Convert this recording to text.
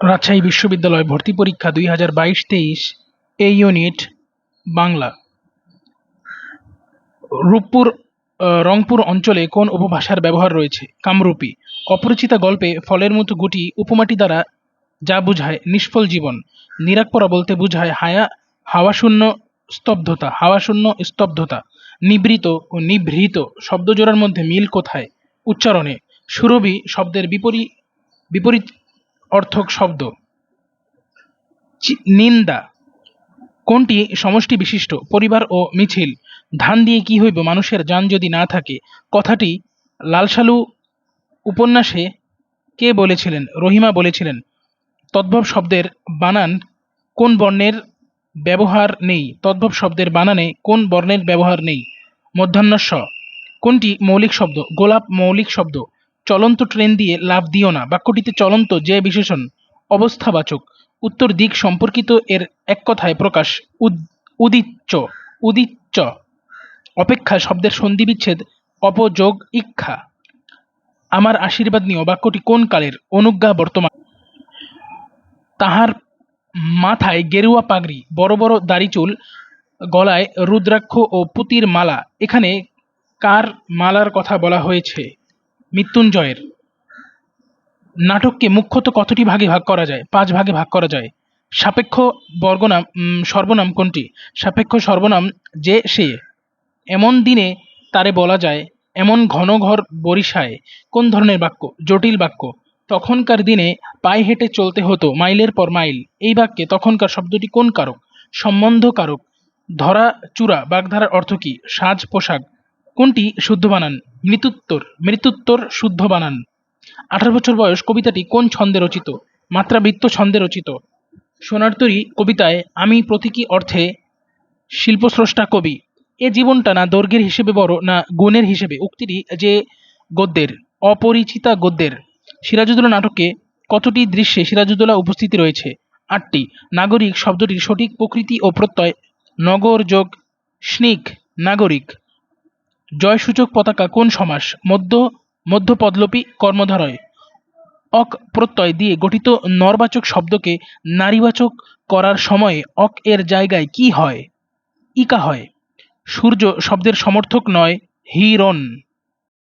রাজশাহী বিশ্ববিদ্যালয় ভর্তি পরীক্ষা দুই হাজার বাইশ তেইশ এ ইউনিট বাংলা। রূপপুর রংপুর অঞ্চলে কোন উপভাষার ব্যবহার রয়েছে? কামরূপী। অপরিচিতা গল্পে ফলের মতো গুটি উপমাটি দ্বারা যা বোঝায় নিষ্ফল জীবন। নিরাকপরা বলতে বোঝায় হায়া, হাওয়াশূন্য স্তব্ধতা হাওয়াশূন্য স্তব্ধতা। নিবৃত ও নিভৃত শব্দজোড়ার মধ্যে মিল কোথায়? উচ্চারণে, সুরভি শব্দের বিপরীত বিপরীত অর্থক শব্দ। নিন্দা। কোনটি সমষ্টি বিশিষ্ট? পরিবার ও মিছিল। ধান দিয়ে কি হইব? মানুষের যান যদি না থাকে। কথাটি লালসালু উপন্যাসে কে বলেছিলেন? রহিমা বলেছিলেন, তদ্ভব শব্দের বানান কোন বর্ণের ব্যবহার নেই? তদ্ভব শব্দের বানানে কোন বর্ণের ব্যবহার নেই? মধ্যাহ্ন কোনটি মৌলিক শব্দ? গোলাপ মৌলিক শব্দ। চলন্ত ট্রেন দিয়ে লাভ দিও না। বাক্যটিতে চলন্ত যে বিশেষণ, অবস্থাবাচক, উত্তর দিক সম্পর্কিত এর এক কথায় প্রকাশ, উদ- উদিচ্চ উদিচ্চ অপেক্ষা শব্দের সন্ধিবিচ্ছেদ, অপযোগ, ইক্ষা। আমার আশীর্বাদ নিও, বাক্যটি কোন কালের? অনুজ্ঞা বর্তমান। তাহার মাথায় গেরুয়া পাগড়ি, বড় বড় দাড়ি চুল, গলায় রুদ্রাক্ষ ও পুতির মালা। এখানে কার মালার কথা বলা হয়েছে? মৃত্যুঞ্জয়ের। নাটককে মুখ্যত কতটি ভাগে ভাগ করা যায়? পাঁচ ভাগে ভাগ করা যায়। সাপেক্ষ বর্গনাম সর্বনাম কোনটি? সাপেক্ষ সর্বনাম যে সে, এমন দিনে তারে বলা যায়, এমন ঘন ঘর বরিশায়, কোন ধরনের বাক্য? জটিল বাক্য। তখনকার দিনে পায়ে হেঁটে চলতে হতো মাইলের পর মাইল। এই বাক্যে তখনকার শব্দটি কোন কারক? সম্বন্ধ কারক। ধরা চূড়া বাগধারার অর্থ কী? সাজ পোশাক। কোনটি শুদ্ধ বানান? মৃত্যুত্তর। মৃত্যুত্তর শুদ্ধ বানান। আঠারো বছর বয়স কবিতাটি কোন ছন্দে রচিত? মাত্রাবৃত্ত ছন্দে রচিত। সোনার কবিতায় আমি প্রতীকী অর্থে শিল্পস্রষ্টা কবি। এ জীবনটা না দৈর্ঘ্যের হিসেবে বড়, না গুণের হিসেবে। উক্তিটি যে গদ্যের, অপরিচিতা গদ্যের। সিরাজুদ্দৌলা নাটকে কতটি দৃশ্যে সিরাজুদ্দৌলা উপস্থিতি রয়েছে? আটটি। নাগরিক শব্দটির সঠিক প্রকৃতি ও প্রত্যয়। নগর যোগ স্নিক নাগরিক। জয়সূচক পতাকা কোন সমাস? মধ্য, মধ্যপদলোপী কর্মধারয়। অক প্রত্যয় দিয়ে গঠিত নরবাচক শব্দকে নারীবাচক করার সময়ে অক এর জায়গায় কি হয়? ইকা হয়। সূর্য শব্দের সমর্থক নয়, হিরণ।